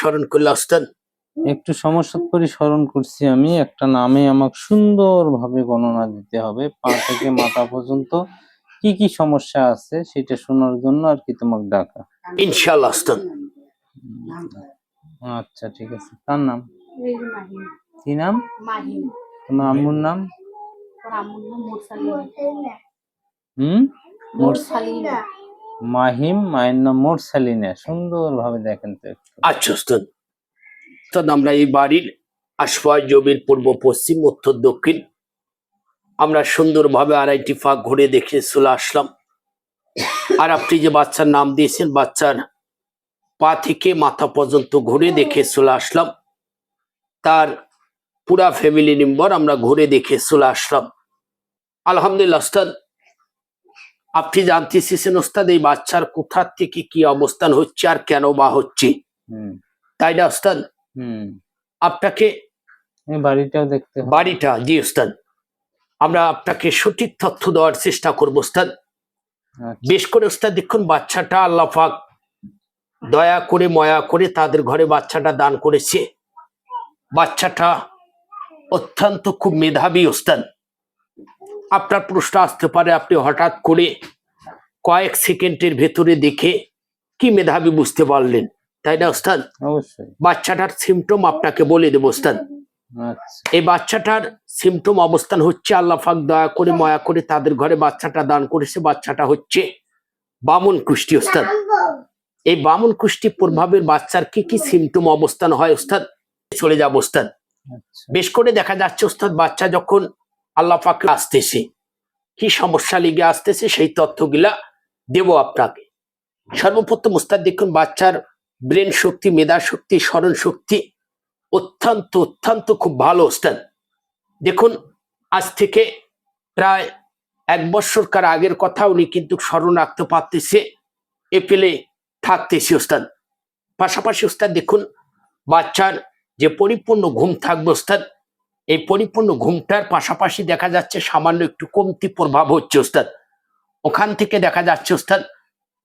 স্মরণ করলে ওস্তাদ একটু সমস্যা করে স্মরণ করছি আমি। একটা নামে আমাকে সুন্দরভাবে গণনা দিতে হবে। পা থেকে মাথা পর্যন্ত কি কি সমস্যা আছে সেটা শোনার জন্য আর কি তোমাকে ডাকা। ইনশাল্লাহ ওস্তাদ আচ্ছা ঠিক আছে। তার নাম? কি নাম? তোমার আম্মুর নাম? হুম? মোরসালিনা মাহিম নাম মোরসালিনা। সুন্দর ভাবে দেখেন তো আচ্ছা ওস্তাদ ওস্তাদ আমরা এই বাড়ির আশপাশ জমির পূর্ব, পশ্চিম, উত্তর, দক্ষিণ। আমরা সুন্দরভাবে আড়াইটি ফাঁক ঘুরে দেখে চলে আসলাম। আর আপনি যে বাচ্চার নাম দিয়েছেন, বাচ্চার পা থেকে মাথা পর্যন্ত ঘুরে দেখে চলে আসলাম। তার পুরা ফ্যামিলি মেম্বার আমরা ঘুরে দেখে চলে আসলাম। আলহামদুলিল্লাহ আপনি জানতে চেয়েছেন ওস্তাদ এই বাচ্চার কোথা থেকে কি অবস্থান হচ্ছে আর কেন বা হচ্ছে? তাই না ওস্তাদ? আপনাকে বাড়িটাও দেখতে বাড়িটা জি ওস্তাদ। আমরা আপনাকে সঠিক তথ্য দেওয়ার চেষ্টা করব ওস্তাদ। আচ্ছা, বেশ করে ওস্তাদ দেখুন বাচ্চাটা আল্লাহ পাক দয়া করে ময়া করে তাদের ঘরে বাচ্চাটা দান করেছে। বাচ্চাটা অত্যন্ত খুব মেধাবী ওস্তাদ। আপনার প্রশ্ন আসতে পারে আপনি হঠাৎ করে কয়েক সেকেন্ডের ভেতরে দেখে কি মেধাবী বুঝতে পারলেন তাই না ওস্তাদ? অবশ্যই। বাচ্চাটার সিমটম আপনাকে বলে দেবো ওস্তাদ। আচ্ছা। এই বাচ্চাটার সিমটম অবস্থান হচ্ছে আল্লাহ পাক দয়া করে ময়া করে তাদের ঘরে বাচ্চাটা দান করেছে বাচ্চাটা হচ্ছে বামন কুষ্টি ওস্তাদ। এই বামন কুষ্টি প্রভাবের বাচ্চার কি কি সিমটম অবস্থান হয় ওস্তাদ? চলে যাব ওস্তাদ। আচ্ছা। বেশ করে দেখা যাচ্ছে ওস্তাদ বাচ্চা যখন আল্লাহ পাক আসতেছে। কি সমস্যা লিগে আসতেছে সেই তথ্যগুলা দেব আপনাকে। সর্বপ্রথম ওস্তাদ দেখুন, বাচ্চার ব্রেন শক্তি, মেধা শক্তি, স্মরণ শক্তি অত্যন্ত অত্যন্ত খুব ভালো ওস্তাদ দেখুন, আজ থেকে প্রায় এক বৎসরকার আগের কথা উনি কিন্তু স্মরণ রাখতে পারতেছে এপ্রিলে থাকতেছে ওস্তাদ পাশাপাশি ওস্তাদ দেখুন, বাচ্চার যে পরিপূর্ণ ঘুম থাকবে ওস্তাদ এই পরিপূর্ণ ঘুমটার পাশাপাশি দেখা যাচ্ছে সামান্য একটু কমতি প্রভাব হচ্ছে, ওস্তাদ। ওখান থেকে দেখা যাচ্ছে, ওস্তাদ,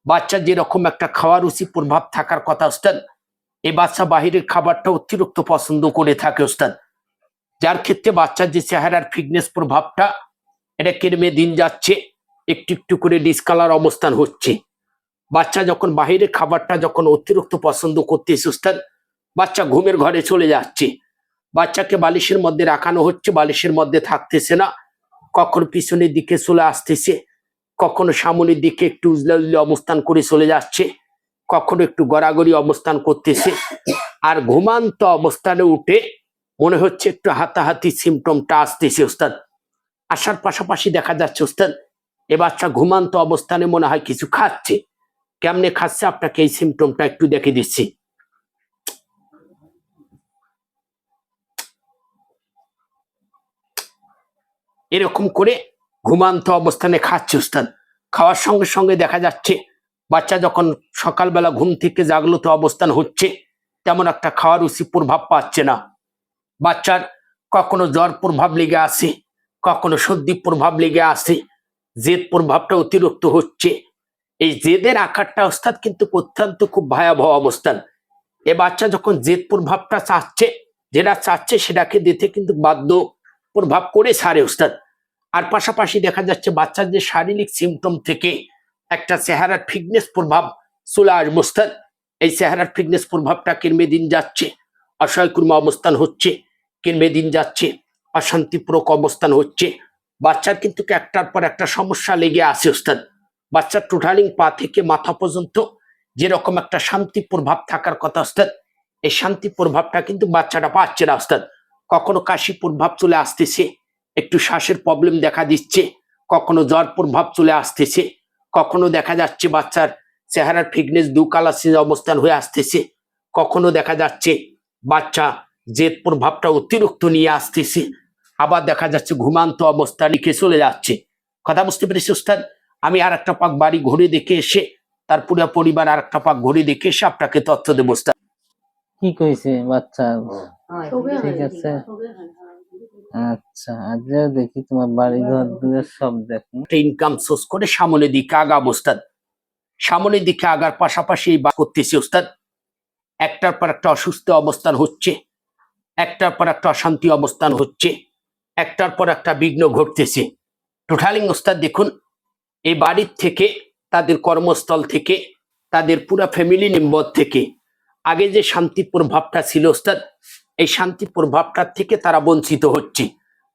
বাচ্চার যেরকম একটা খাওয়ার রুচি প্রভাব থাকার কথা, ওস্তাদ এই বাচ্চা বাহিরের খাবারটা অতিরিক্ত পছন্দ করে থাকে, ওস্তাদ। যার ক্ষেত্রে বাচ্চার যে চেহারার ফিটনেস প্রভাবটা, এটা কেরমে দিন যাচ্ছে, একটু একটু করে ডিসকালার অবস্থান হচ্ছে। বাচ্চা যখন বাহিরের খাবারটা যখন অতিরিক্ত পছন্দ করতেছে, ওস্তাদ, বাচ্চা ঘুমের ঘরে চলে যাচ্ছে। বাচ্চাকে বালিশের মধ্যে রাখানো হচ্ছে, বালিশের মধ্যে থাকতেছে না। কখনো পিছনের দিকে চলে আসতেছে, কখনো সামনের দিকে একটু উজলা উজলা অবস্থান করে চলে যাচ্ছে, কখনো একটু গড়াগড়ি অবস্থান করতেছে। আর ঘুমান্ত অবস্থানে উঠে মনে হচ্ছে একটু হাতাহাতি সিমটমটা আসতেছে, ওস্তাদ। আসার পাশাপাশি দেখা যাচ্ছে, ওস্তাদ, এ বাচ্চা ঘুমান্ত অবস্থানে মনে হয় কিছু খাচ্ছে। কেমনে খাচ্ছে? আপনাকে এই সিমটমটা একটু দেখে দিচ্ছি। এরকম করে ঘুমান্ত অবস্থানে খাচ্ছে উস্তাদ। খাওয়ার সঙ্গে সঙ্গে দেখা যাচ্ছে, বাচ্চা যখন সকালবেলা ঘুম থেকে জাগ্রত অবস্থান হচ্ছে, তেমন একটা খাওয়ার রুচি প্রভাব পাচ্ছে না। বাচ্চার কখনো জ্বর প্রভাব লেগে আসে, কখনো সর্দি প্রভাব লেগে আসে, জেদ প্রভাবটা অতিরিক্ত হচ্ছে। এই জেদের আকারটা অস্তাদ কিন্তু অত্যন্ত খুব ভয়াবহ অবস্থান। এ বাচ্চা যখন জেদ প্রভাবটা চাচ্ছে, যেটা চাচ্ছে সেটাকে দিতে কিন্তু বাধ্য প্রভাব করে সারে ওস্তাদ আর পাশাপাশি দেখা যাচ্ছে বাচ্চার যে শারীরিক সিমটম থেকে একটা চেহারার ফিটনেস প্রভাব চলে আসবে ওস্তাদ এই চেহারার ফিটনেস প্রভাবটা কিনমে দিন যাচ্ছে, অসহায়কুর্ম অবস্থান হচ্ছে কিনমে দিন যাচ্ছে, অশান্তিপূরক অবস্থান হচ্ছে। বাচ্চার কিন্তু একটার পর একটা সমস্যা লেগে আছে ওস্তাদ বাচ্চার টোটালিং পা থেকে মাথা পর্যন্ত যেরকম একটা শান্তি প্রভাব থাকার কথা ওস্তাদ এই শান্তি প্রভাবটা কিন্তু বাচ্চাটা পাচ্ছে না ওস্তাদ কখনো কাশি প্রভাব চলে আসতেছে একটু শ্বাসের প্রবলেম দেখা দিচ্ছে কখনো জ্বর প্রভাব চলে আসতেছে কখনো দেখা যাচ্ছে বাচ্চার চেহারার ফিটনেস দু কালাসিস অবস্থান হয়ে আসতেছে কখনো দেখা যাচ্ছে বাচ্চা জেদ প্রভাবটা অতিরিক্ত নিয়ে আসতেছে আবার দেখা যাচ্ছে ঘুমান্ত অবস্থা লিখে চলে যাচ্ছে। কথা বুঝতে পেরেছি ওস্তাদ আমি আর একটা পাক বাড়ি ঘুরে দেখে এসে তার পুরো পরিবার আর একটা পাক ঘুরে দেখে এসে আপনাকে তথ্য দেবো ওস্তাদ কি কইছে বাচ্চা? ঠিক হয় আছে। শোবে হয়। আচ্ছা আজ দেখি তোমার বাড়ি ঘর দুয়ার সব দেখো। ইনকাম সোর্স করে সামনের দিকে আগা ওস্তাদ। সামনের দিকে আগার পাশাপাশি এই বাস করতেছি ওস্তাদ। একটার পর একটা অসুস্থ অবস্থান হচ্ছে একটার পর একটা অশান্তি অবস্থান হচ্ছে একটার পর একটা বিঘ্ন ঘটতেছে। টোটালিং ওস্তাদ দেখুন এই বাড়ির থেকে তাদের কর্মস্থল থেকে তাদের পুরা ফ্যামিলি মেম্বার থেকে আগে যে শান্তির প্রভাবটা ছিল ওস্তাদ এই শান্তি প্রভাবটার থেকে তারা বঞ্চিত হচ্ছে।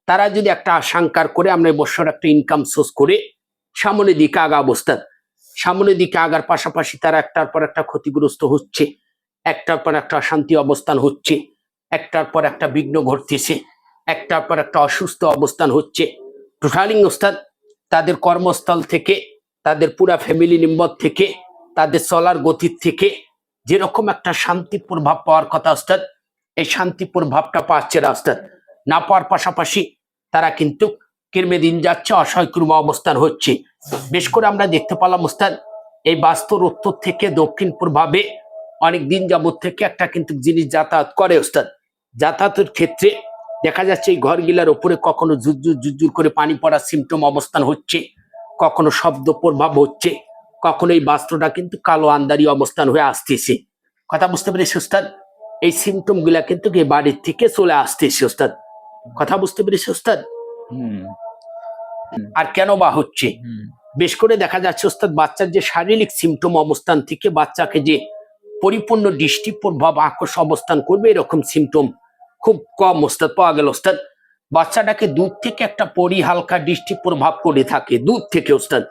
তারা যদি একটা আশঙ্কার করে আমরা বছর একটা ইনকাম সোর্স করে সামনের দিকে আগা অবস্থান সামনের দিকে আগার পাশাপাশি তারা একটার পর একটা ক্ষতিগ্রস্ত হচ্ছে, একটার পর একটা অশান্তি অবস্থান হচ্ছে, একটার পর একটা বিঘ্ন ঘটতেছে, একটার পর একটা অসুস্থ অবস্থান হচ্ছে। টোটালিং ওস্তাদ, তাদের কর্মস্থল থেকে, তাদের পুরা ফ্যামিলি মেম্বার থেকে, তাদের চলার গতির থেকে যেরকম একটা শান্তি প্রভাব পাওয়ার কথা ওস্তাদ এই শান্তি প্রভাবটা পাচ্ছে ওস্তাদ না পাওয়ার পাশাপাশি তারা কিন্তু কিরমে দিন যাচ্ছে অসহকর্ম অবস্থান হচ্ছে। বেশ করে আমরা দেখতে পেলাম ওস্তাদ, এই বাস্তুর উত্তর থেকে দক্ষিণ প্রভাবে অনেক দিন যাবত থেকে একটা কিন্তু জিনিস যাতায়াত করে ওস্তাদ। যাতায়াতের ক্ষেত্রে দেখা যাচ্ছে এই ঘরগুলার ওপরে কখনো জুজুর জুজুর করে পানি পড়ার সিমটম অবস্থান হচ্ছে, কখনো শব্দ প্রভাব হচ্ছে, কখনো এই বাস্ত্রটা কিন্তু কালো আন্দারি অবস্থান হয়ে আসতেছে। কথা বুঝতে পেরেছি ওস্তাদ? এই সিমটমগুলা কিন্তু এই বাড়ির থেকে চলে আসতেছে ওস্তাদ। কথা বুঝতে পেরেছি ওস্তাদ? হুম। আর কেন বা হচ্ছে? বেশ করে দেখা যাচ্ছে ওস্তাদ বাচ্চার যে শারীরিক সিমটম অবস্থান থেকে বাচ্চাকে যে পরিপূর্ণ দৃষ্টি প্রভাব আকর্ষ অবস্থান করবে এরকম সিমটম খুব কম ওস্তাদ পাওয়া গেল ওস্তাদ। বাচ্চাটাকে দূর থেকে একটা পরি হালকা দৃষ্টি প্রভাব করে থাকে দূর থেকে ওস্তাদ।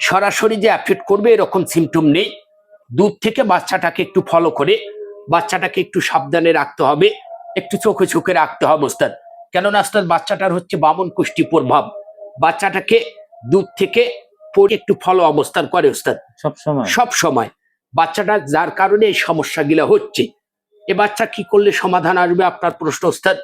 সরাসরি যে অ্যাফেক্ট করবে এরকম সিমটম নেই। দূর থেকে বাচ্চাটাকে একটু ফলো করে বাচ্চাটাকে একটু সাবধানে রাখতে হবে একটু চোখে চোখে রাখতে হবে ওস্তাদ। কেননা ওস্তাদ বাচ্চাটার হচ্ছে বামন কুষ্টি প্রভাব। বাচ্চাটাকে দূর থেকে পড়ে একটু ফলো অবস্থান করে ওস্তাদ। সবসময় সব সময়। বাচ্চাটা যার কারণে এই সমস্যাগুলো হচ্ছে। এ বাচ্চা কি করলে সমাধান আসবে আপনার প্রশ্ন ওস্তাদ?